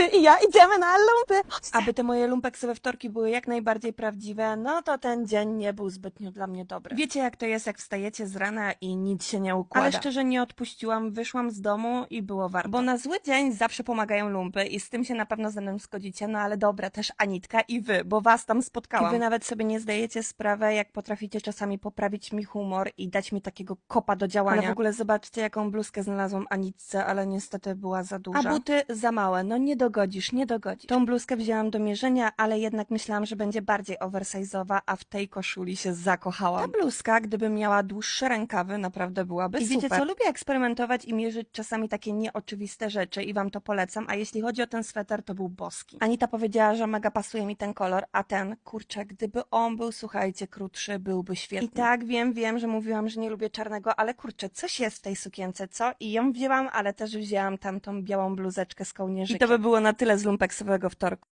ty i ja idziemy na lumpy. Aby te moje lumpeksowe wtorki były jak najbardziej prawdziwe, no to ten dzień nie był zbytnio dla mnie dobry. Wiecie jak to jest, jak wstajecie z rana i nic się nie układa. Ale szczerze nie odpuściłam, wyszłam z domu i było warto. Bo na zły dzień zawsze pomagają lumpy i z tym się na pewno ze mną zgodzicie, no ale dobra, też Anitka i wy, bo was tam spotkałam. I wy nawet sobie nie zdajecie sprawy, jak potraficie czasami poprawić mi humor i dać mi takiego kopa do działania. Ale w ogóle zobaczcie, jaką bluzkę znalazłam Anitce, ale niestety była za duża. A buty za małe, no nie dogodzisz, nie dogodzisz. Tą bluzkę wzięłam do mierzenia, ale jednak myślałam, że będzie bardziej oversize'owa, a w tej koszuli się zakochałam. Ta bluzka, gdyby miała dłuższe rękawy, naprawdę byłaby I wiecie super. co, lubię eksperymentować i mierzyć czasami takie nieoczywiste rzeczy i wam to polecam, a jeśli chodzi o ten sweter, to był boski. Anita powiedziała, że mega pasuje mi ten kolor, a ten, kurczę, gdyby on był, słuchajcie, krótszy, byłby świetny. I tak, wiem, wiem, że mówiłam, że nie lubię czarnego, ale kurczę, coś jest w tej sukience, co? I ją wzięłam, ale też wzięłam tamtą białą bluzeczkę z kołnierzykiem. I to by było na tyle z lumpeksowego wtorku.